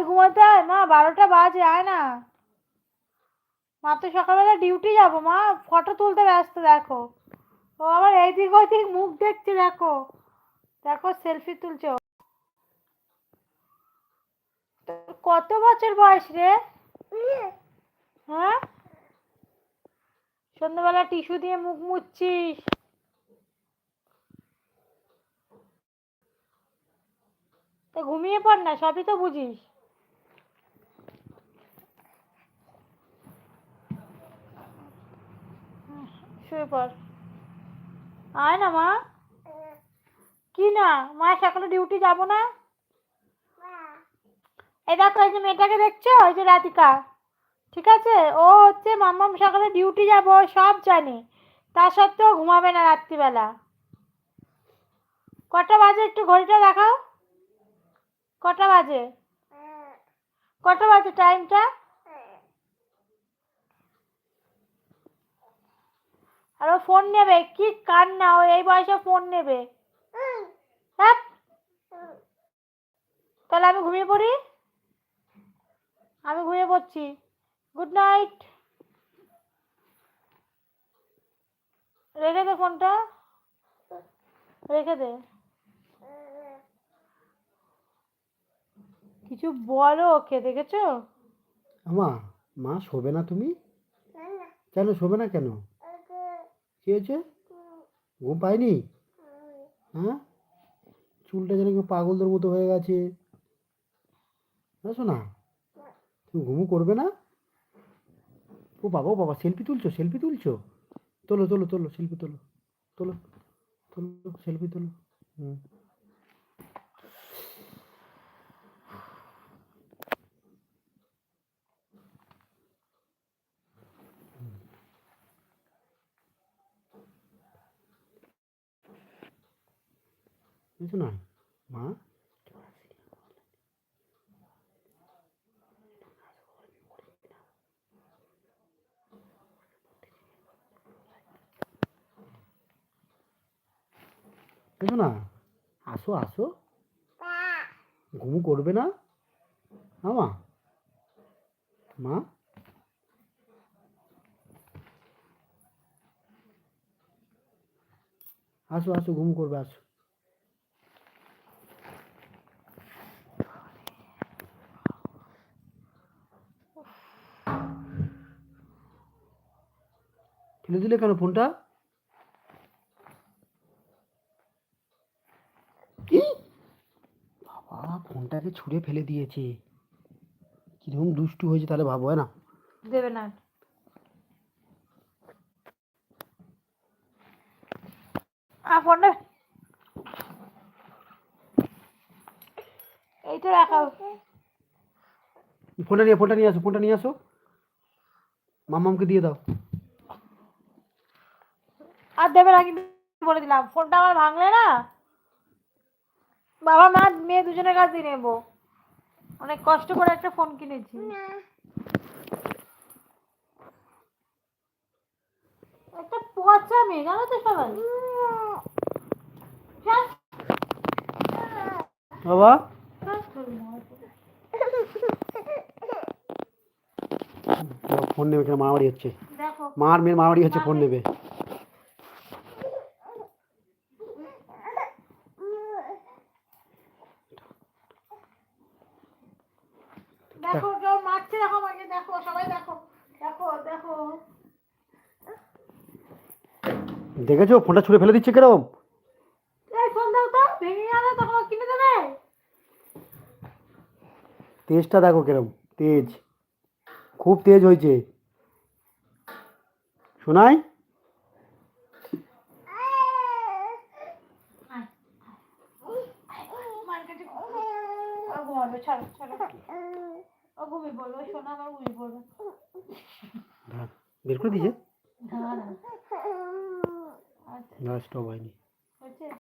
আমায় ঘুমাতে হয়? মা, বারোটা বাজে, আয় না। মা, তো সকালবেলা ডিউটি যাব। মা ফটো তুলতে ব্যস্ত, দেখো। ও আবার এইদিক ওইদিক মুখ দেখছে, দেখো। দেখো সেলফি তুলছে। কত বছর বয়স রে? হ্যাঁ? সন্ধ্যাবেলা টিস্যু দিয়ে মুখ মুচ্ছিস। তো ঘুমিয়ে পড় না, সবই তো বুঝিস হুম, শুয়ে পড়। আয় না মা। কি না? মা সকালে ডিউটি যাব না? এই দেখো, এই যে মেয়েটাকে দেখছ? ওই যে রাধিকা। ঠিক আছে? ও হচ্ছে মাম্মাম সকালে ডিউটি যাব, সব জানে। তা সত্ত্বেও ঘুমাবে না রাত্রিবেলা। কটা বাজে? একটু ঘড়িটা দেখাও। কটা বাজে? কটা বাজে? টাইমটা আর ও ফোন নেবে? কি কান্না? ও এই বয়সে ফোন নেবে? হ্যাঁ? তাহলে আমি ঘুমিয়ে পড়ি? আমি ঘুমিয়ে পড়ছি। গুড নাইট রেখে দে ফোনটা রেখে দে। কিছু বলো ওকে, দেখেছ? আমা, মা, শোবে না তুমি? কেন, শোবে না কেন? কি হয়েছে? ঘুম পাইনি হ্যাঁ? চুলটা যেন কেউ পাগলদের মতো হয়ে গেছে। বুঝছ না, তুমি ঘুমু করবে না? ও বাবা ও বাবা সেলফি তুলছো সেলফি তুলছো? তোলো তোলো তোলো সেলফি তোলো তোলো তোলো সেলফি তোলো। হুম। বুঝছ না। মা? বুঝছ না। আসো আসো। ঘুমু করবে না? না, মা। মা? আসো আসো, ঘুম করবে, আসো। ফেলে দিলে কেন ফোনটা? কি? বাবা ফোনটাকে ছুঁড়ে ফেলে দিয়েছে। কীরকম দুষ্টু হয়েছে তাহলে ভাবো হয় না? দেবে না। ফোনটা। এইটা রাখাও ফোনটা নিয়ে ফোনটা নিয়ে আসো ফোনটা নিয়ে আসো। মামামকে দিয়ে দাও। আর দেবে না কিন্তু বলে দিলাম ফোনটা আমার ভাঙলে না বাবা মা মেয়ে দুজনের কাছেই নেব। অনেক কষ্ট করে একটা ফোন কিনেছি। একটা পচা মেয়ে জানো তো সবাই? বাবা? ফোন নেবে কেন? মারামারি হচ্ছে। দেখো। মার মেয়ের মারামারি হচ্ছে ফোন নেবে। দেখো কেউ মারছে দেখো আমাকে দেখো সবাই দেখো। দেখো দেখো। দেখেছ? ফোনটা ছুঁড়ে ফেলে দিচ্ছে এই ফোন দাও তো ভেঙে গেলে তখন কিনে দেবে? তেজটা দেখো কীরকম তেজ। খুব তেজ হয়েছে। শোনাই ছাড়ো ছাড়ো। ঘুমিয়ে পড়ল সোনা শোনা আমার ঘুমিয়ে পড়বে বের করে দিয়েছে? না না স্টপ হয়নি।